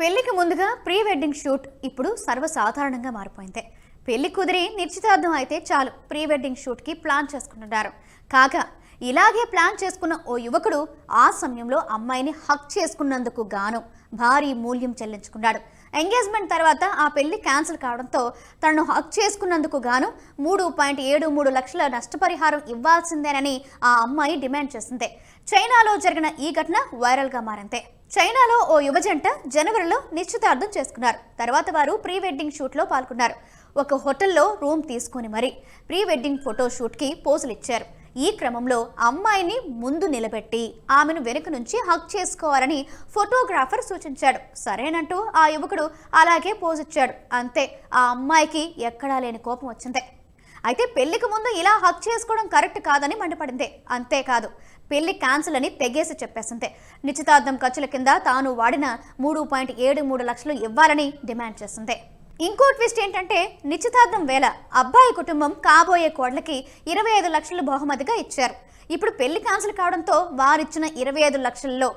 పెళ్ళికి ముందుగా pre wedding shoot ఇప్పుడు సర్వసాధారణంగా మారిపోయింది. పెళ్ళి కుదిరి నిశ్చితార్థం అయితే చాలు ప్రీ వెడ్డింగ్ షూట్కి ప్లాన్ చేసుకుంటున్నారు. కాగా ఇలాగే ప్లాన్ చేసుకున్న ఓ యువకుడు ఆ సమయంలో అమ్మాయిని హక్ చేసుకున్నందుకు గాను భారీ మూల్యం చెల్లించుకున్నాడు. ఎంగేజ్మెంట్ తర్వాత ఆ పెళ్ళి క్యాన్సిల్ కావడంతో తనను హక్ చేసుకున్నందుకు గాను మూడు పాయింట్ ఏడు మూడు లక్షల నష్టపరిహారం ఇవ్వాల్సిందేనని ఆ అమ్మాయి డిమాండ్ చేసింది. చైనాలో జరిగిన ఈ ఘటన వైరల్గా మారింది. చైనాలో ఓ యువజంట జనవరిలో నిశ్చితార్థం చేసుకున్నారు. తర్వాత వారు ప్రీ వెడ్డింగ్ షూట్లో పాల్గొన్నారు. ఒక హోటల్లో రూమ్ తీసుకొని మరి ప్రీ వెడ్డింగ్ ఫోటో షూట్కి పోజులు ఇచ్చారు. ఈ క్రమంలో అమ్మాయిని ముందు నిలబెట్టి ఆమెను వెనుక నుంచి హక్ చేసుకోవాలని ఫోటోగ్రాఫర్ సూచించాడు. సరేనంటూ ఆ యువకుడు అలాగే పోజ్ ఇచ్చాడు. అంతే ఆ అమ్మాయికి ఎక్కడా లేని కోపం వచ్చింది. అయితే పెళ్ళికి ముందు ఇలా హక్ చేసుకోవడం కరెక్ట్ కాదని మండిపడింది. అంతేకాదు పెళ్ళి క్యాన్సిల్ అని తెగేసి చెప్పేసింది. నిశ్చితార్థం ఖర్చుల కింద తాను వాడిన మూడు పాయింట్ ఏడు మూడు లక్షలు ఇవ్వాలని డిమాండ్ చేసింది. ఇంకో ట్విస్ట్ ఏంటంటే నిశ్చితార్థం వేళ అబ్బాయి కుటుంబం కాబోయే కోడలకి ఇరవై ఐదు లక్షలు బహుమతిగా ఇచ్చారు. ఇప్పుడు పెళ్ళి క్యాన్సిల్ కావడంతో వారిచ్చిన ఇరవై ఐదు లక్షల్లో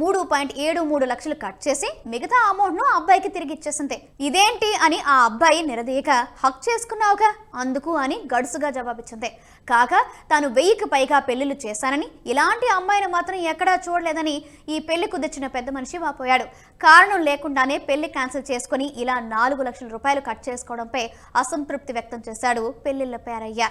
మూడు పాయింట్ ఏడు మూడు లక్షలు కట్ చేసి మిగతా అమౌంట్ను అబ్బాయికి తిరిగి ఇచ్చేసింది. ఇదేంటి అని ఆ అబ్బాయి నిలదీయక హక్ చేసుకున్నావుగా? అందుకు అని గడుసుగా జవాబిచ్చింది. కాగా తాను వెయ్యికి పైగా పెళ్ళిళ్ళు చేశానని ఇలాంటి అమ్మాయిని మాత్రం ఎక్కడా చూడలేదని ఈ పెళ్ళి కుదిర్చిన పెద్ద మనిషి వాపోయాడు. కారణం లేకుండానే పెళ్ళి క్యాన్సిల్ చేసుకుని ఇలా నాలుగు లక్షల రూపాయలు కట్ చేసుకోవడంపై అసంతృప్తి వ్యక్తం చేశాడు పెళ్ళిళ్ళ పేరయ్య.